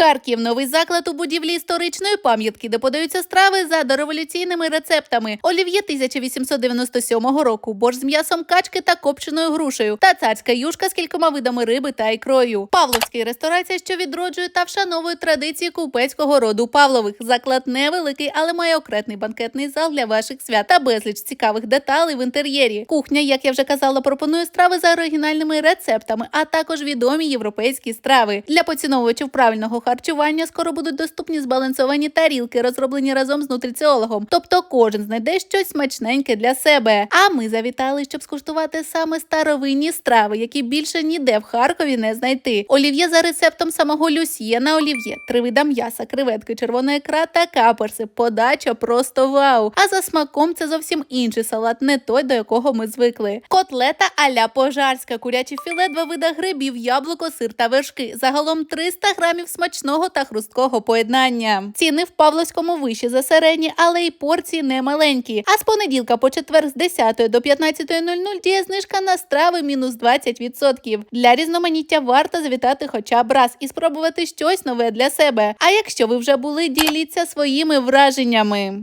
Харків новий заклад у будівлі історичної пам'ятки, де подаються страви за дореволюційними рецептами. Олів'є 1897 року, борщ з м'ясом качки та копченою грушею, та царська юшка з кількома видами риби та ікрою. Павловський ресторація, що відроджує та вшановує традиції купецького роду Павлових. Заклад невеликий, але має окретний банкетний зал для ваших свят та безліч цікавих деталей в інтер'єрі. Кухня, як я вже казала, пропонує страви за оригінальними рецептами, а також відомі європейські страви. Для поціновувачів правильного харчування скоро будуть доступні збалансовані тарілки, розроблені разом з нутриціологом. Тобто кожен знайде щось смачненьке для себе. А ми завітали, щоб скуштувати саме старовинні страви, які більше ніде в Харкові не знайти. Олів'є за рецептом самого Люсьє на олів'є, три вида м'яса, креветки, червона ікра та каперси. Подача просто вау. А за смаком це зовсім інший салат, не той, до якого ми звикли. Котлета аля пожарська, куряче філе, два вида грибів, яблуко, сир та вершки. Загалом 300 грамів смачного та хрусткого поєднання. Ціни в Павловському вищі за середні, але й порції не маленькі. А з понеділка по четвер з 10 до 15.00 діє знижка на страви мінус 20%. Для різноманіття варто завітати хоча б раз і спробувати щось нове для себе. А якщо ви вже були, діліться своїми враженнями.